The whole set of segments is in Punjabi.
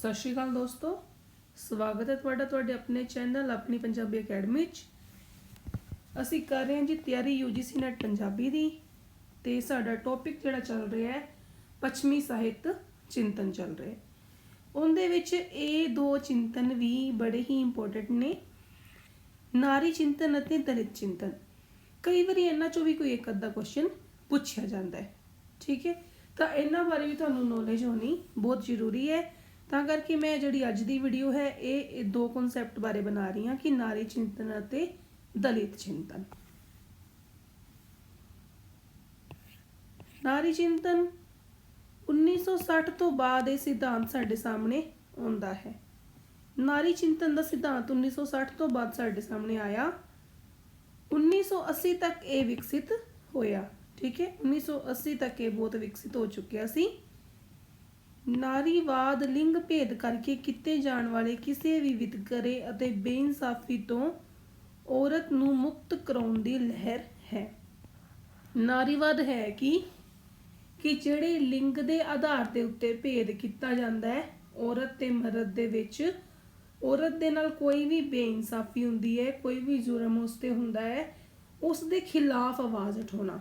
ਸਤਿ ਸ਼੍ਰੀ ਅਕਾਲ ਦੋਸਤੋ। ਸਵਾਗਤ ਹੈ ਤੁਹਾਡਾ ਤੁਹਾਡੇ ਆਪਣੇ ਚੈਨਲ ਆਪਣੀ ਪੰਜਾਬੀ ਅਕੈਡਮੀ 'ਚ। ਅਸੀਂ ਕਰ ਰਹੇ ਹਾਂ ਜੀ ਤਿਆਰੀ UGC ਨੈਟ ਪੰਜਾਬੀ ਦੀ ਤੇ ਸਾਡਾ ਟੌਪਿਕ ਜਿਹੜਾ ਚੱਲ ਰਿਹਾ ਹੈ, ਪੱਛਮੀ ਸਾਹਿਤ ਚਿੰਤਨ ਚੱਲ ਰਿਹਾ ਹੈ। ਉਹਦੇ ਵਿੱਚ ਇਹ ਦੋ ਚਿੰਤਨ ਵੀ ਬੜੇ ਹੀ ਇੰਪੋਰਟੈਂਟ ਨੇ। ਨਾਰੀ ਚਿੰਤਨ ਅਤੇ ਦਲਿਤ ਚਿੰਤਨ। ਕਈ ਵਾਰੀ ਇਹਨਾਂ ਚੋਂ ਵੀ ਕੋਈ ਇੱਕ ਅੱਧਾ ਕੁਐਸਚਨ ਪੁੱਛਿਆ ਜਾਂਦਾ ਹੈ। ਠੀਕ ਹੈ? ਤਾਂ ਇਹਨਾਂ ਬਾਰੇ ਵੀ ਤੁਹਾਨੂੰ ਨੌਲੇਜ ਹੋਣੀ ਬਹੁਤ ਜ਼ਰੂਰੀ ਹੈ। ਤਾਂ ਕਰਕੇ ਮੈਂ ਜਿਹੜੀ ਅੱਜ ਦੀ ਵੀਡੀਓ ਹੈ, ਇਹ ਦੋ ਕਨਸੈਪਟ ਬਾਰੇ ਬਣਾ ਰਹੀ ਹਾਂ ਕਿ ਨਾਰੀ ਚਿੰਤਨ ਅਤੇ ਦਲਿਤ ਚਿੰਤਨ। ਨਾਰੀ ਚਿੰਤਨ 1960 ਤੋਂ ਬਾਅਦ ਇਹ ਸਿਧਾਂਤ ਸਾਡੇ ਸਾਹਮਣੇ ਆਉਂਦਾ ਹੈ। ਨਾਰੀ ਚਿੰਤਨ ਦਾ ਸਿਧਾਂਤ 1960 ਤੋਂ ਬਾਅਦ ਸਾਡੇ ਸਾਹਮਣੇ ਆਇਆ। 1980 ਤੱਕ ਇਹ ਵਿਕਸਿਤ ਹੋਇਆ, ਠੀਕ ਹੈ? 1980 ਤੱਕ ਇਹ ਬਹੁਤ ਵਿਕਸਿਤ ਹੋ ਚੁੱਕਿਆ ਸੀ। ਨਾਰੀਵਾਦ ਲਿੰਗ ਭੇਦ ਕਰਕੇ ਕੀਤੇ ਜਾਣ ਵਾਲੇ ਕਿਸੇ ਵੀ ਵਿਤਕਰੇ ਅਤੇ ਬੇਇਨਸਾਫੀ ਤੋਂ ਔਰਤ ਨੂੰ ਮੁਕਤ ਕਰਾਉਣ ਦੀ ਲਹਿਰ ਹੈ। ਨਾਰੀਵਾਦ ਹੈ ਕਿ ਕਿ ਜਿਹੜੇ ਲਿੰਗ ਦੇ ਆਧਾਰ ਦੇ ਉੱਤੇ ਭੇਦ ਕੀਤਾ ਜਾਂਦਾ ਹੈ, ਔਰਤ ਤੇ ਮਰਦ ਦੇ ਵਿੱਚ, ਔਰਤ ਦੇ ਨਾਲ ਕੋਈ ਵੀ ਬੇਇਨਸਾਫੀ ਹੁੰਦੀ ਹੈ, ਕੋਈ ਵੀ ਜ਼ੁਲਮ ਉਸ ਤੇ ਹੁੰਦਾ ਹੈ, ਉਸ ਦੇ ਖਿਲਾਫ ਆਵਾਜ਼ ਉਠਾਉਣਾ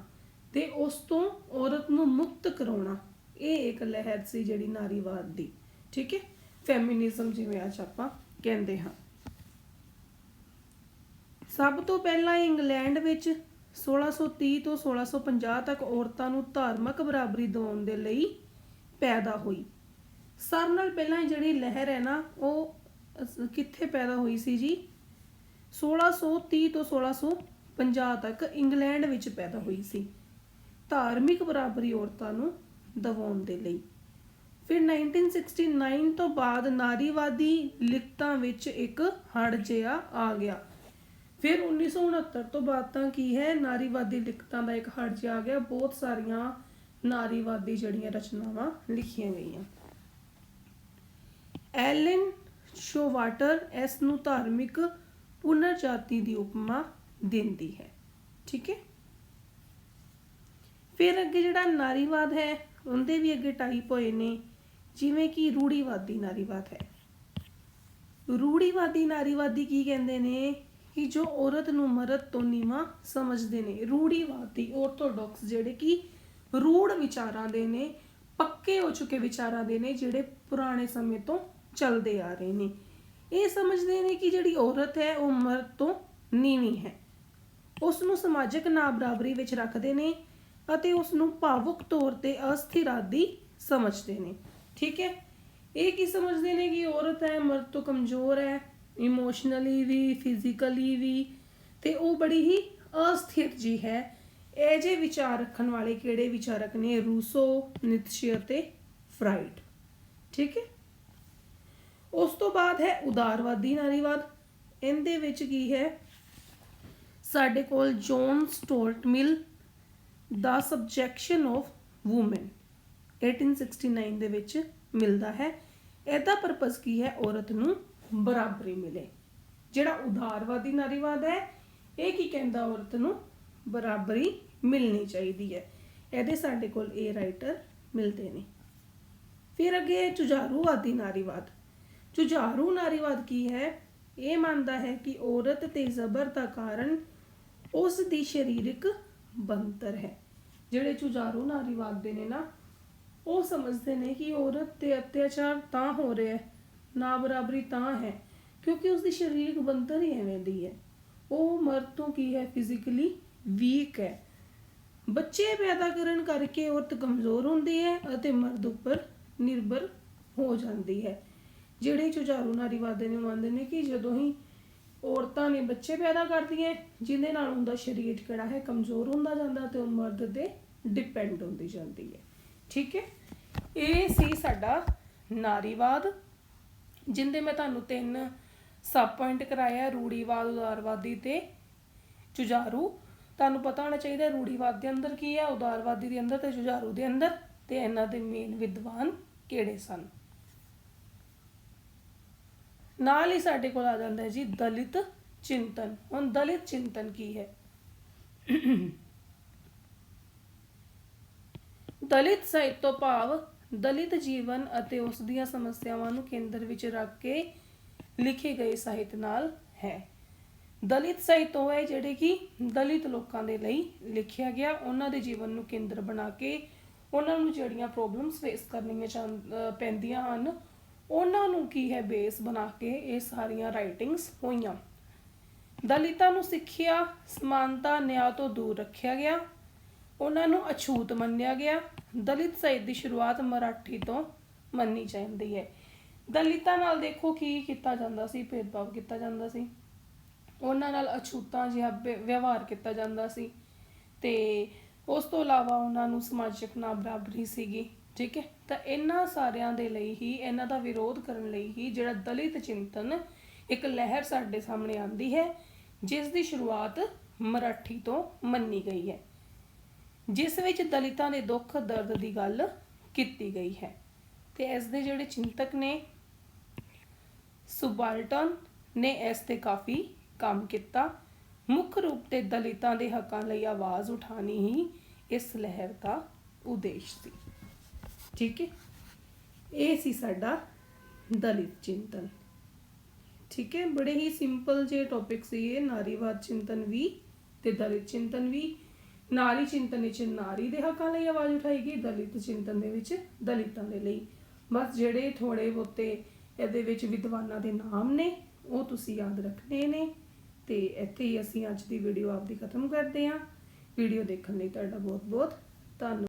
ਤੇ ਉਸ ਤੋਂ ਔਰਤ ਨੂੰ ਮੁਕਤ ਕਰਾਉਣਾ। ਇਹ ਇੱਕ ਲਹਿਰ ਸੀ ਜਿਹੜੀ ਨਾਰੀਵਾਦ ਦੀ, ਠੀਕ ਹੈ? ਫੈਮਿਨਿਜ਼ਮ ਜਿਵੇਂ ਅੱਜ ਆਪਾਂ ਕਹਿੰਦੇ ਹਾਂ। ਸਭ ਤੋਂ ਪਹਿਲਾਂ ਇੰਗਲੈਂਡ ਵਿੱਚ 1630 ਤੋਂ 1650 ਤੱਕ ਔਰਤਾਂ ਨੂੰ ਧਾਰਮਿਕ ਬਰਾਬਰੀ ਦਿਵਾਉਣ ਦੇ ਲਈ ਪੈਦਾ ਹੋਈ। ਸਭ ਨਾਲ ਪਹਿਲਾਂ ਜਿਹੜੀ ਲਹਿਰ ਹੈ ਨਾ, ਉਹ ਕਿੱਥੇ ਪੈਦਾ ਹੋਈ ਸੀ ਜੀ? 1630 ਤੋਂ 1650 ਤੱਕ ਇੰਗਲੈਂਡ ਵਿੱਚ ਪੈਦਾ ਹੋਈ ਸੀ। ਧਾਰਮਿਕ ਬਰਾਬਰੀ ਔਰਤਾਂ ਨੂੰ ਦਵਾਉਣ ਦੇ ਲਈ। ਫਿਰ 1969 ਤੋਂ ਬਾਅਦ ਨਾਰੀਵਾਦੀ ਲਿਖਤਾਂ ਵਿੱਚ ਇੱਕ ਹੜ ਜਿਹਾ ਆ ਗਿਆ। ਫਿਰ 1969 ਤੋਂ ਬਾਅਦ ਤਾਂ ਕੀ ਹੈ, ਨਾਰੀਵਾਦੀ ਲਿਖਤਾਂ ਦਾ ਇੱਕ ਹੜ ਜਿਹਾ ਆ ਗਿਆ। ਬਹੁਤ ਸਾਰੀਆਂ ਨਾਰੀਵਾਦੀ ਜਿਹੜੀਆਂ ਰਚਨਾਵਾਂ ਲਿਖੀਆਂ ਗਈਆਂ। ਐਲਨ ਸ਼ੋਵਾਟਰ ਇਸ ਨੂੰ ਧਾਰਮਿਕ ਪੁਨਰਜਾਤੀ ਦੀ ਉਪਮਾ ਦਿੰਦੀ ਹੈ। ਠੀਕ ਹੈ? ਫਿਰ ਅੱਗੇ ਜਿਹੜਾ ਨਾਰੀਵਾਦ ਹੈ ਉਹਦੇ ਵੀ ਅੱਗੇ ਟਾਈਪ ਹੋਏ ਨੇ, ਜਿਵੇਂ ਕਿ ਰੂੜੀਵਾਦੀ ਨਾਰੀਵਾਦ ਹੈ। ਰੂੜੀਵਾਦੀ ਨਾਰੀਵਾਦੀ ਕੀ ਕਹਿੰਦੇ ਨੇ ਕਿ ਜੋ ਔਰਤ ਨੂੰ ਮਰਦ ਤੋਂ ਨੀਵਾਂ ਸਮਝਦੇ ਨੇ। ਰੂੜੀਵਾਦੀ ਆਰਥੋਡਾਕਸ ਜਿਹੜੇ ਕਿ ਰੂੜ ਵਿਚਾਰਾਂ ਦੇ ਨੇ, ਪੱਕੇ ਹੋ ਚੁੱਕੇ ਵਿਚਾਰਾਂ ਦੇ ਨੇ, ਜਿਹੜੇ ਪੁਰਾਣੇ ਸਮੇਂ ਤੋਂ ਚੱਲਦੇ ਆ ਰਹੇ ਨੇ। ਇਹ ਸਮਝਦੇ ਨੇ ਕਿ ਜਿਹੜੀ ਔਰਤ ਹੈ, ਉਹ ਮਰਦ ਤੋਂ ਨੀਵੀਂ ਹੈ। ਉਸ ਨੂੰ ਸਮਾਜਿਕ ਨਾ ਬਰਾਬਰੀ ਵਿੱਚ ਰੱਖਦੇ ਨੇ ਅਤੇ ਉਸ ਨੂੰ ਭਾਵੁਕ ਤੌਰ ਤੇ ਅਸਥਿਰ ਆਦਿ ਸਮਝਦੇ ਨੇ। ਠੀਕ ਹੈ? ਇਹ ਕੀ ਸਮਝਦੇ ਨੇ ਕਿ ਔਰਤ ਹੈ, ਮਰਦ ਤੋਂ ਕਮਜ਼ੋਰ ਹੈ ਇਮੋਸ਼ਨਲੀ ਵੀ ਫਿਜ਼ੀਕਲੀ ਵੀ, ਤੇ ਉਹ ਬੜੀ ਹੀ ਅਸਥਿਰ ਜੀ ਹੈ। ਇਹ ਜੇ ਵਿਚਾਰ ਰੱਖਣ ਵਾਲੇ ਕਿਹੜੇ ਵਿਚਾਰਕ ਨੇ? ਰੂਸੋ ਨਿਤਸ਼ੇ ਅਤੇ ਫਰਾਈਡ ਠੀਕ ਹੈ? ਉਸ ਤੋਂ ਬਾਅਦ ਹੈ ਉਦਾਰਵਾਦੀ ਨਾਰੀਵਾਦ। ਇਹਦੇ ਵਿੱਚ ਕੀ ਹੈ? ਸਾਡੇ ਕੋਲ ਜੌਨ ਸਟੋਰਟ ਮਿਲ ਦਾ ਸਬਜੈਕਸ਼ਨ ਆਫ ਔਮਨ 1869 ਦੇ ਵਿੱਚ ਮਿਲਦਾ ਹੈ। ਇਹਦਾ ਪਰਪਸ ਕੀ ਹੈ? ਔਰਤ ਨੂੰ ਬਰਾਬਰੀ ਮਿਲੇ। ਜਿਹੜਾ ਉਦਾਰਵਾਦੀ ਨਾਰੀਵਾਦ ਹੈ, ਇਹ ਕੀ ਕਹਿੰਦਾ? ਔਰਤ ਨੂੰ ਬਰਾਬਰੀ ਮਿਲਣੀ ਚਾਹੀਦੀ ਹੈ। ਇਹਦੇ ਸਾਡੇ ਕੋਲ ਇਹ ਰਾਈਟਰ ਮਿਲਦੇ ਨੇ। ਫਿਰ ਅੱਗੇ ਹੈ ਜੁਝਾਰੂਵਾਦੀ ਨਾਰੀਵਾਦ। ਚੁਝਾਰੂ ਨਾਰੀਵਾਦ ਕੀ ਹੈ? ਇਹ ਮੰਨਦਾ ਹੈ ਕਿ ਔਰਤ ਤੇ ਜ਼ਬਰ ਦਾ ਕਾਰਨ ਉਸ ਦੀ ਸਰੀਰਕ ਬੰਤਰ ਹੈ। ਜਿਹੜੇ ਜੁਝਾਰੂ ਨਾਰੀਵਾਦ ਦੇ ਨੇ ਨਾ, ਉਹ ਸਮਝਦੇ ਨੇ ਕਿ ਔਰਤ ਤੇ ਅਤਿਆਚਾਰ ਤਾਂ ਹੋ ਰਿਹਾ ਹੈ, ਨਾ ਬਰਾਬਰੀ ਤਾਂ ਹੈ, ਕਿਉਂਕਿ ਉਸ ਦੀ ਸਰੀਰਕ ਬੰਤਰ ਹੀ ਐਵੇਂ ਦੀ ਹੈ। ਉਹ ਮਰਦ ਤੋਂ ਕੀ ਹੈ? ਫਿਜ਼ੀਕਲੀ ਵੀਕ ਹੈ। ਬੱਚੇ ਪੈਦਾ ਕਰਨ ਕਰਕੇ ਔਰਤ ਕਮਜ਼ੋਰ ਹੁੰਦੀ ਹੈ ਅਤੇ ਮਰਦ ਉੱਪਰ ਨਿਰਭਰ ਹੋ ਜਾਂਦੀ ਹੈ। ਜਿਹੜੇ ਜੁਝਾਰੂ ਨਾਰੀਵਾਦ ਨੇ ਮੰਨਦੇ ਨੇ ਕਿ ਜਦੋਂ ਹੀ ਔਰਤਾਂ ਨੇ ਬੱਚੇ ਪੈਦਾ ਕਰਦੀਆਂ, ਜਿਹਦੇ ਨਾਲ ਉਹਦਾ ਸਰੀਰ ਕਿਹੜਾ ਹੈ ਕਮਜ਼ੋਰ ਹੁੰਦਾ ਜਾਂਦਾ ਤੇ ਉਹ ਮਰਦ ਤੇ ਡਿਪੈਂਡ ਹੁੰਦੀ ਜਾਂਦੀ ਹੈ। ਠੀਕ ਹੈ? ਇਹ ਸੀ ਸਾਡਾ ਨਾਰੀਵਾਦ, ਜਿੰਦੇ ਮੈਂ ਤੁਹਾਨੂੰ ਤਿੰਨ ਸਬ ਪੁਆਇੰਟ ਕਰਾਇਆ, ਰੂੜੀਵਾਦ, ਉਦਾਰਵਾਦੀ ਤੇ ਜੁਝਾਰੂ। ਤੁਹਾਨੂੰ ਪਤਾ ਹੋਣਾ ਚਾਹੀਦਾ ਰੂੜੀਵਾਦ ਦੇ ਅੰਦਰ ਕੀ ਹੈ, ਉਦਾਰਵਾਦੀ ਦੇ ਅੰਦਰ ਤੇ ਜੁਝਾਰੂ ਦੇ ਅੰਦਰ ਤੇ ਇਹਨਾਂ ਦੇ ਮੇਨ ਵਿਦਵਾਨ ਕਿਹੜੇ ਸਨ? ਨਾਲ ਹੀ ਸਾਡੇ ਕੋਲ ਆ ਜਾਂਦਾ ਹੈ ਜੀ ਦਲਿਤ ਚਿੰਤਨ। ਹੁਣ ਦਲਿਤ ਚਿੰਤਨ ਕੀ ਹੈ? ਦਲਿਤ ਸਾਹਿਤ ਤੋਂ ਭਾਵ ਦਲਿਤ ਜੀਵਨ ਅਤੇ ਉਸ ਦੀਆਂ ਸਮੱਸਿਆਵਾਂ ਨੂੰ ਕੇਂਦਰ ਵਿੱਚ ਰੱਖ ਕੇ ਲਿਖੇ ਗਏ ਸਾਹਿਤ ਨਾਲ ਹੈ। ਦਲਿਤ ਸਾਹਿਤ ਉਹ ਹੈ ਜਿਹੜੇ ਕਿ ਦਲਿਤ ਲੋਕਾਂ ਦੇ ਲਈ ਲਿਖਿਆ ਗਿਆ, ਉਹਨਾਂ ਦੇ ਜੀਵਨ ਨੂੰ ਕੇਂਦਰ ਬਣਾ ਕੇ ਉਹਨਾਂ ਨੂੰ ਜਿਹੜੀਆਂ ਪ੍ਰੋਬਲਮਸ ਫੇਸ ਕਰਨੀਆਂ ਪੈਂਦੀਆਂ ਹਨ ਉਹਨਾਂ ਨੂੰ ਕੀ ਹੈ ਬੇਸ ਬਣਾ ਕੇ ਇਹ ਸਾਰੀਆਂ ਰਾਈਟਿੰਗਸ ਹੋਈਆਂ। ਦਲਿਤਾਂ ਨੂੰ ਸਿੱਖਿਆ, ਸਮਾਨਤਾ, ਨਿਆਂ ਤੋਂ ਦੂਰ ਰੱਖਿਆ ਗਿਆ। ਉਹਨਾਂ ਨੂੰ ਅਛੂਤ ਮੰਨਿਆ ਗਿਆ। ਦਲਿਤ ਸਾਹਿਤ ਦੀ ਸ਼ੁਰੂਆਤ ਮਰਾਠੀ ਤੋਂ ਮੰਨੀ ਜਾਂਦੀ ਹੈ। ਦਲਿਤਾਂ ਨਾਲ ਦੇਖੋ ਕੀ ਕੀਤਾ ਜਾਂਦਾ ਸੀ, ਭੇਦਭਾਵ ਕੀਤਾ ਜਾਂਦਾ ਸੀ। ਉਹਨਾਂ ਨਾਲ ਅਛੂਤਾਂ ਜਿਹਾ ਵਿਵਹਾਰ ਕੀਤਾ ਜਾਂਦਾ ਸੀ ਤੇ ਉਸ ਤੋਂ ਇਲਾਵਾ ਉਹਨਾਂ ਨੂੰ ਸਮਾਜਿਕ ਨਾ ਬਰਾਬਰੀ ਸੀਗੀ। ਠੀਕ ਹੈ? ਤਾਂ ਇਹਨਾਂ ਸਾਰਿਆਂ ਦੇ ਲਈ ਹੀ, ਇਹਨਾਂ ਦਾ ਵਿਰੋਧ ਕਰਨ ਲਈ ਹੀ ਜਿਹੜਾ ਦਲਿਤ ਚਿੰਤਨ ਇੱਕ ਲਹਿਰ ਸਾਡੇ ਸਾਹਮਣੇ ਆਉਂਦੀ ਹੈ, ਜਿਸ ਦੀ ਸ਼ੁਰੂਆਤ ਮਰਾਠੀ ਤੋਂ ਮੰਨੀ ਗਈ ਹੈ। ਜਿਸ ਵਿੱਚ ਦਲਿਤਾਂ ਦੇ ਦੁੱਖ, ਦਰਦ ਦੀ ਗੱਲ ਕੀਤੀ ਗਈ ਹੈ। ਤੇ ਇਸ ਦੇ ਜਿਹੜੇ ਚਿੰਤਕ ਨੇ, ਸੁਬਾਲਟਨ ਨੇ ਇਸ ਤੇ ਕਾਫੀ ਕੰਮ ਕੀਤਾ। ਮੁੱਖ ਰੂਪ ਤੇ ਦਲਿਤਾਂ ਦੇ ਹੱਕਾਂ ਲਈ ਆਵਾਜ਼ ਉਠਾਣੀ ਹੀ ਇਸ ਲਹਿਰ ਦਾ ਉਦੇਸ਼ ਸੀ। ਠੀਕ ਹੈ? ਇਹ ਸੀ ਸਾਡਾ ਦਲਿਤ ਚਿੰਤਨ। ਠੀਕ ਹੈ? ਬੜੇ ਹੀ ਸਿੰਪਲ ਜੇ ਟੌਪਿਕ ਸੀ ਇਹ, ਨਾਰੀਵਾਦ ਚਿੰਤਨ ਵੀ ਤੇ ਦਲਿਤ ਚਿੰਤਨ ਵੀ। ਨਾਰੀ ਚਿੰਤਨ ਵਿੱਚ ਨਾਰੀ ਦੇ ਹੱਕਾਂ ਲਈ ਆਵਾਜ਼ ਉਠਾਈ ਗਈ, ਦਲਿਤ ਚਿੰਤਨ ਦੇ ਵਿੱਚ ਦਲਿਤਾਂ ਦੇ ਲਈ। ਬਸ ਜਿਹੜੇ ਥੋੜੇ ਬਹੁਤੇ ਇਹਦੇ ਵਿੱਚ ਵਿਦਵਾਨਾਂ ਦੇ ਨਾਮ ਨੇ, ਉਹ ਤੁਸੀਂ ਯਾਦ ਰੱਖਣੇ ਨੇ। ਤੇ ਇੱਥੇ ਹੀ ਅਸੀਂ ਅੱਜ ਦੀ ਵੀਡੀਓ ਆਪਦੀ ਖਤਮ ਕਰਦੇ ਹਾਂ। ਵੀਡੀਓ ਦੇਖਣ ਲਈ ਤੁਹਾਡਾ ਬਹੁਤ ਬਹੁਤ ਧੰਨਵਾਦ।